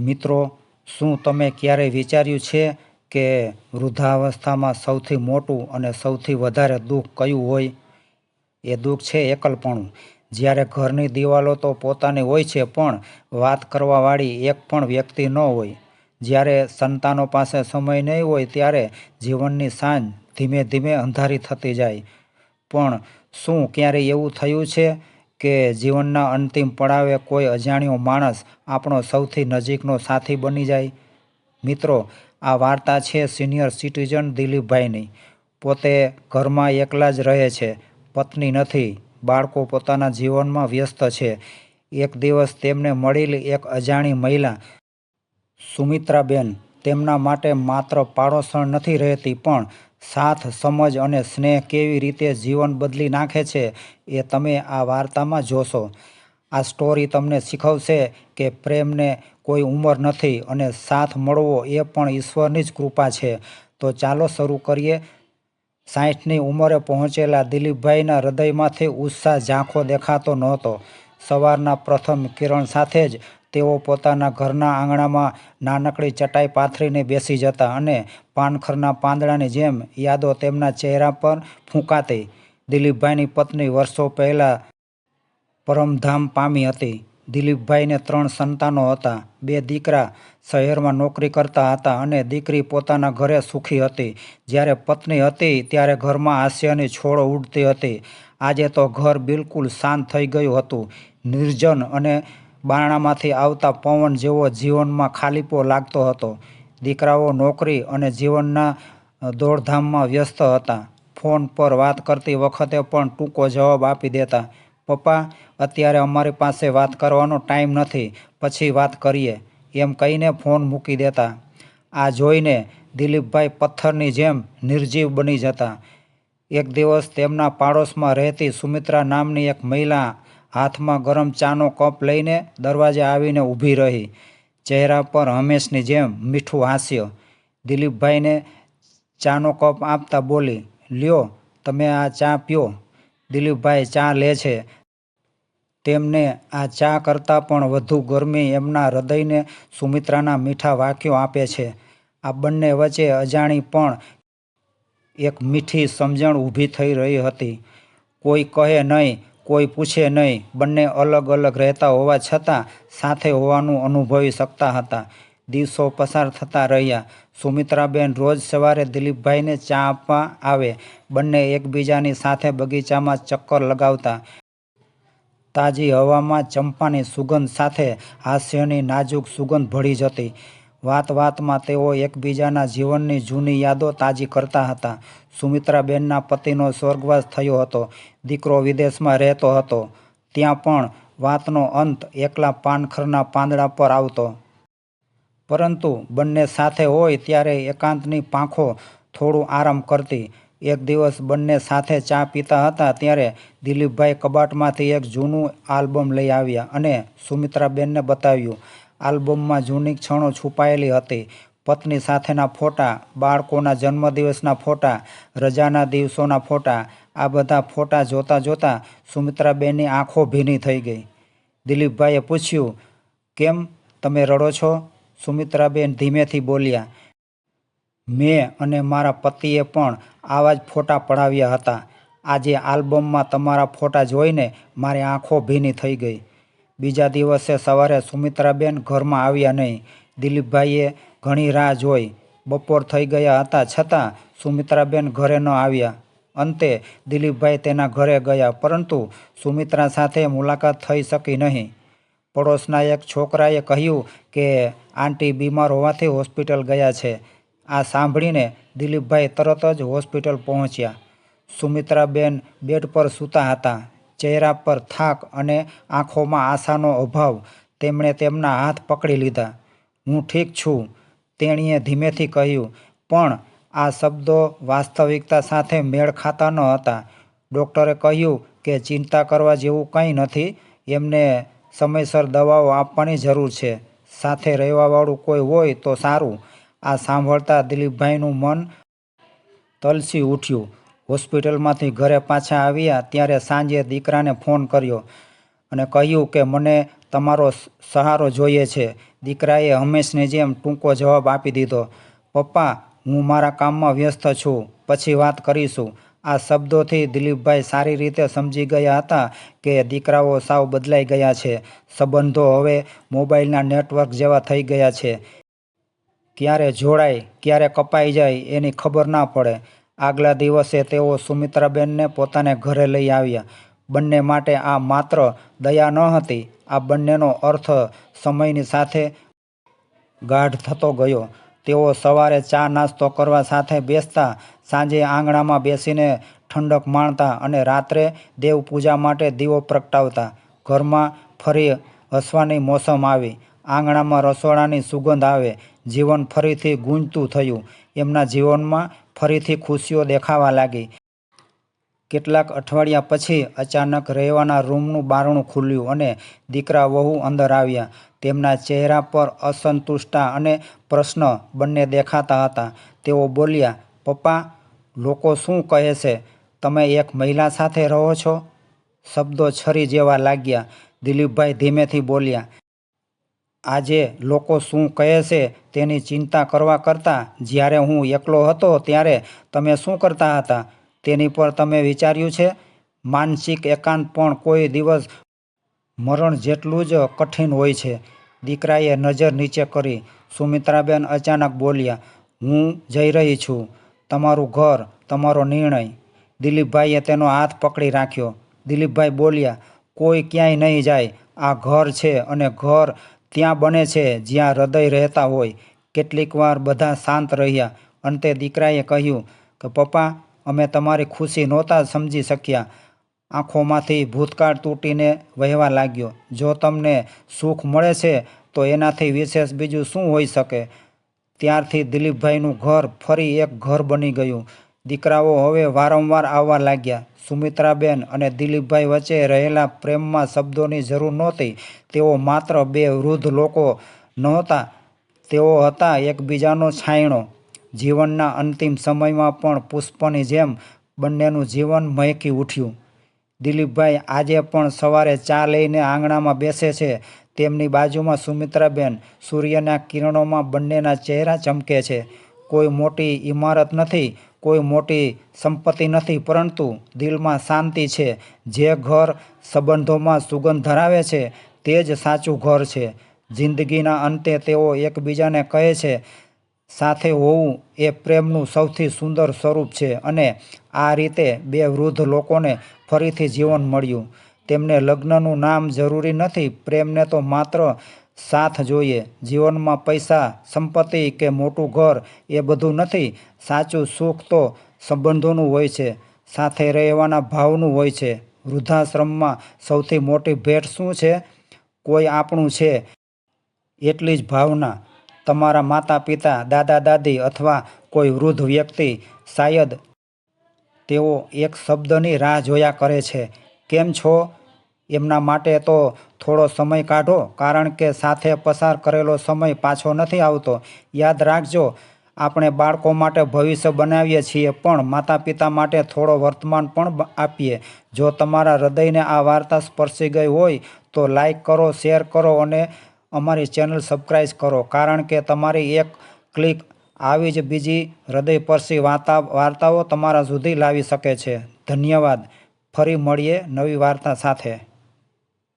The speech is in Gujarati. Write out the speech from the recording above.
મિત્રો, શું તમે ક્યારેય વિચાર્યું છે કે વૃદ્ધાવસ્થામાં સૌથી મોટું અને સૌથી વધારે દુઃખ કયું હોય? એ દુઃખ છે એકલપણું. જ્યારે ઘરની દિવાલો તો પોતાની હોય છે, પણ વાત કરવાવાળી એક પણ વ્યક્તિ ન હોય. જ્યારે સંતાનો પાસે સમય નહીં હોય, ત્યારે જીવનની સાંજ ધીમે ધીમે અંધારી થતી જાય. પણ શું ક્યારેય એવું થયું છે? કે જીવનના અંતિમ પડાવે કોઈ અજાણ્યો માણસ આપણો સૌથી નજીકનો સાથી બની જાય? મિત્રો, આ વાર્તા છે સિનિયર સિટીઝન દિલીપભાઈની. પોતે ઘરમાં એકલા જ રહે છે, પત્ની નથી, બાળકો પોતાના જીવનમાં વ્યસ્ત છે. એક દિવસ તેમને મળેલી એક અજાણી મહિલા, સુમિત્રાબેન, તેમના માટે માત્ર પાડોશણ નથી રહેતી પણ સાથ, સમજ અને સ્નેહ કેવી રીતે જીવન બદલી નાખે છે એ તમે આ વાર્તામાં જોશો. આ સ્ટોરી તમને શીખવશે કે પ્રેમને કોઈ ઉંમર નથી અને સાથ મળવો એ પણ ઈશ્વરની જ કૃપા છે. તો ચાલો શરૂ કરીએ. સાઠની ઉંમરે પહોંચેલા દિલીપભાઈના હૃદયમાંથી ઉત્સાહ ઝાંખો દેખાતો નહોતો. સવારના પ્રથમ કિરણ સાથે જ તેઓ પોતાના ઘરના આંગણામાં નાનકડી ચટાઈ પાથરીને બેસી જતા અને પાનખરના પાંદડાની જેમ યાદો તેમના ચહેરા પર ફૂંકાતી. દિલીપભાઈની પત્ની વર્ષો પહેલાં પરમધામ પામી હતી. દિલીપભાઈને ત્રણ સંતાનો હતા. બે દીકરા શહેરમાં નોકરી કરતા હતા અને દીકરી પોતાના ઘરે સુખી હતી. જ્યારે પત્ની હતી ત્યારે ઘરમાં હાસ્યની છોડ ઉડતી હતી. આજે તો ઘર બિલકુલ શાંત થઈ ગયું હતું. નિર્જન અને બારણામાંથી આવતા પવન જેવો જીવનમાં ખાલીપો લાગતો હતો. દીકરાઓ નોકરી અને જીવનના દોડધામમાં વ્યસ્ત હતા. ફોન પર વાત કરતી વખતે પણ ટૂંકો જવાબ આપી દેતા, પપ્પા, અત્યારે અમારી પાસે વાત કરવાનો ટાઈમ નથી, પછી વાત કરીએ. એમ કહીને ફોન મૂકી દેતા. આ જોઈને દિલીપભાઈ પથ્થરની જેમ નિર્જીવ બની જતા. એક દિવસ તેમના પાડોશમાં રહેતી સુમિત્રા નામની એક મહિલા હાથમાં ગરમ ચાનો કપ લઈને દરવાજે આવીને ઊભી રહી. ચહેરા પર હંમેશની જેમ મીઠું હાસ્ય. દિલીપભાઈને ચાનો કપ આપતા બોલી, લ્યો, તમે આ ચા પીઓ. દિલીપભાઈ ચા લે છે. તેમને આ ચા કરતાં પણ વધુ ગરમી એમના હૃદયને સુમિત્રાના મીઠા વાક્યો આપે છે. આ બંને વચ્ચે અજાણી પણ એક મીઠી સમજણ ઊભી થઈ રહી હતી. કોઈ કહે નહીં કોઈ પૂછે નહીં. બંને અલગ અલગ રહેતા હોવા છતાં સાથે હોવાનું અનુભવી શકતા હતા. દિવસો પસાર થતા રહ્યા. સુમિત્રાબેન રોજ સવારે દિલીપભાઈને ચા આપવા આવે. બંને એકબીજાની સાથે બગીચામાં ચક્કર લગાવતા. તાજી હવામાં ચંપાની સુગંધ સાથે હાસ્યની નાજુક સુગંધ ભળી જતી. વાત વાતમાં તેઓ એકબીજાના જીવનની જૂની યાદો તાજી કરતા હતા. સુમિત્રાબેનના પતિનો સ્વર્ગવાસ થયો હતો. દીકરો વિદેશમાં રહેતો હતો. ત્યાં પણ વાતનો અંત એકલા પાનખરના પાંદડા પર આવતો. પરંતુ બંને સાથે હોય ત્યારે એકાંતની પાંખો થોડું આરામ કરતી. એક દિવસ બંને સાથે ચા પીતા હતા ત્યારે દિલીપભાઈ કબાટમાંથી એક જૂનું આલ્બમ લઈ આવ્યા અને સુમિત્રાબેનને બતાવ્યું આલ્બમમાં જૂની ક્ષણો છુપાયેલી હતી. પત્ની સાથેના ફોટા, બાળકોના જન્મદિવસના ફોટા, રજાના દિવસોના ફોટા, આ બધા ફોટા જોતા જોતા સુમિત્રાબેનની આંખો ભીની થઈ ગઈ. દિલીપભાઈએ પૂછ્યું, કેમ તમે રડો છો? સુમિત્રાબેન ધીમેથી બોલ્યા, મેં અને મારા પતિએ પણ આવા જ ફોટા પડાવ્યા હતા. આજે આલ્બમમાં તમારા ફોટા જોઈને મારી આંખો ભીની થઈ ગઈ. બીજા દિવસે સવારે સુમિત્રાબેન ઘરમાં આવ્યા નહીં. દિલીપભાઈએ ઘણી રાહ જોઈ. બપોર થઈ ગયા હતા છતાં સુમિત્રાબેન ઘરે ન આવ્યા. અંતે દિલીપભાઈ તેના ઘરે ગયા, પરંતુ સુમિત્રા સાથે મુલાકાત થઈ શકી નહીં. પડોશના એક છોકરાએ કહ્યું કે, આંટી બીમાર હોવાથી હોસ્પિટલ ગયા છે. આ સાંભળીને દિલીપભાઈ તરત જ હોસ્પિટલ પહોંચ્યા. સુમિત્રાબેન બેડ પર સૂતા હતા. ચહેરા પર થાક અને આંખોમાં આશાનો અભાવ, તેમણે તેમના હાથ પકડી લીધા. હું ઠીક છું, તેણીએ ધીમેથી કહ્યું, પણ આ શબ્દો વાસ્તવિકતા સાથે મેળ ખાતા ન હતા. ડૉક્ટરે કહ્યું કે ચિંતા કરવા જેવું કંઈ નથી, એમને સમયસર દવાઓ આપવાની જરૂર છે. સાથે રહેવાવાળું કોઈ હોય તો સારું. આ સાંભળતા દિલીપભાઈનું મન તલસી ઉઠ્યું. હોસ્પિટલમાંથી ઘરે પાછા આવ્યા ત્યારે સાંજે દીકરાને ફોન કર્યો અને કહ્યું કે મને તમારો સહારો જોઈએ છે. દીકરાએ હંમેશની જેમ ટૂંકો જવાબ આપી દીધો, પપ્પા, હું મારા કામમાં વ્યસ્ત છું, પછી વાત કરીશું. આ શબ્દોથી દિલીપભાઈ સારી રીતે સમજી ગયા હતા કે દીકરાઓ સાવ બદલાઈ ગયા છે. સંબંધો હવે મોબાઈલના નેટવર્ક જેવા થઈ ગયા છે. ક્યારે જોડાય, ક્યારે કપાઈ જાય એની ખબર ના પડે. આગલા દિવસે તેઓ સુમિત્રાબેનને પોતાને ઘરે લઈ આવ્યા. બંને માટે આ માત્ર દયા ન હતી, આ બંનેનો અર્થ સમયની સાથે ગાઢ થતો ગયો. તેઓ સવારે ચા નાસ્તો કરવા સાથે બેસતા, સાંજે આંગણામાં બેસીને ઠંડક માણતા અને રાત્રે દેવ પૂજા માટે દીવો પ્રગટાવતા. ઘરમાં ફરી હસવાની મોસમ આવી. આંગણામાં રસોડાની સુગંધ આવે. જીવન ફરીથી ગૂંજતું થયું. એમના જીવનમાં ફરીથી ખુશીઓ દેખાવા લાગી. કેટલાક અઠવાડિયા પછી અચાનક રહેવાના રૂમનું બારણું ખુલ્યું અને દીકરા વહુ અંદર આવ્યા. તેમના ચહેરા પર અસંતુષ્ટતા અને પ્રશ્ન બંને દેખાતા હતા. તેઓ બોલ્યા, પપ્પા, લોકો શું કહે છે? તમે એક મહિલા સાથે રહો છો? શબ્દો છરી જેવા લાગ્યા. દિલીપભાઈ ધીમેથી બોલ્યા આજે લોકો શું કહે છે તેની ચિંતા કરવા કરતાં જ્યારે હું એકલો હતો ત્યારે તમે શું કરતા હતા? તેની પર તમે વિચાર્યું છે? માનસિક એકાંત પણ કોઈ દિવસ મરણ જેટલું જ કઠિન હોય છે. દીકરાએ નજર નીચે કરી. સુમિત્રાબેન અચાનક બોલ્યા, હું જઈ રહી છું. તમારું ઘર, તમારો નિર્ણય. દિલીપભાઈએ તેનો હાથ પકડી રાખ્યો. દિલીપભાઈ બોલ્યા, કોઈ ક્યાંય નહીં જાય. આ ઘર છે અને ઘર ત્યાં બને છે, જ્યાં હૃદય રહેતા હોય. કેટલીકવાર બધા શાંત રહ્યા. અંતે દીકરાએ કહ્યું કે, પપ્પા, અમે તમારી ખુશી નહોતા સમજી શક્યા. આંખોમાંથી ભૂતકાળ તૂટીને વહેવા લાગ્યો. જો તમને સુખ મળે છે, તો એનાથી વિશેષ બીજું શું હોઈ શકે? ત્યારથી દિલીપભાઈનું ઘર ફરી એક ઘર બની ગયું. દીકરાઓ હવે વારંવાર આવવા લાગ્યા. સુમિત્રાબેન અને દિલીપભાઈ વચ્ચે રહેલા પ્રેમમાં શબ્દોની જરૂર નહોતી. તેઓ માત્ર બે વૃદ્ધ લોકો નહોતા. તેઓ હતા એકબીજાનો છાંયણો જીવનના અંતિમ સમયમાં પણ પુષ્પની જેમ બંનેનું જીવન મહેકી ઉઠ્યું. દિલીપભાઈ આજે પણ સવારે ચા લઈને આંગણામાં બેસે છે. તેમની બાજુમાં સુમિત્રાબેન સૂર્યના કિરણોમાં બંનેના ચહેરા ચમકે છે. કોઈ મોટી ઇમારત નથી. કોઈ મોટી સંપત્તિ નથી, પરંતુ દિલમાં શાંતિ છે. જે ઘર સંબંધોમાં સુગંધ ધરાવે છે, તે જ સાચું ઘર છે. જિંદગીના અંતે તેઓ એકબીજાને કહે છે, સાથે હોવું એ પ્રેમનું સૌથી સુંદર સ્વરૂપ છે. અને આ રીતે બે વૃદ્ધ લોકોને ફરીથી જીવન મળ્યું. તેમને લગ્નનું નામ જરૂરી નથી, પ્રેમને તો માત્ર સાથ જોઈએ. જીવનમાં પૈસા, સંપત્તિ કે મોટું ઘર એ બધું નથી. સાચું સુખ તો સંબંધોનું હોય છે. સાથે રહેવાના ભાવનું હોય છે. વૃદ્ધાશ્રમમાં સૌથી મોટી ભેટ શું છે? કોઈ આપણું છે. એટલી જ ભાવના. તમારા માતા પિતા દાદા, દાદી અથવા કોઈ વૃદ્ધ વ્યક્તિ શાયદ તેઓ એક શબ્દની રાહ જોયા કરે છે. કેમ છો? એમના માટે તો થોડો સમય કાઢો, કારણ કે સાથે પસાર કરેલો સમય પાછો નથી આવતો. યાદ રાખજો, આપણે બાળકો માટે ભવિષ્ય બનાવીએ છીએ, પણ માતા પિતા માટે થોડો વર્તમાન પણ આપીએ. જો તમારા હૃદયને આ વાર્તા સ્પર્શી ગઈ હોય, તો લાઈક કરો, શેર કરો અને અમારી ચેનલ સબસ્ક્રાઈબ કરો, કારણ કે તમારી એક ક્લિક આવી જ બીજી હૃદયસ્પર્શી વાર્તા વાર્તાઓ તમારા સુધી લાવી શકે છે. ધન્યવાદ. ફરી મળીએ નવી વાર્તા સાથે.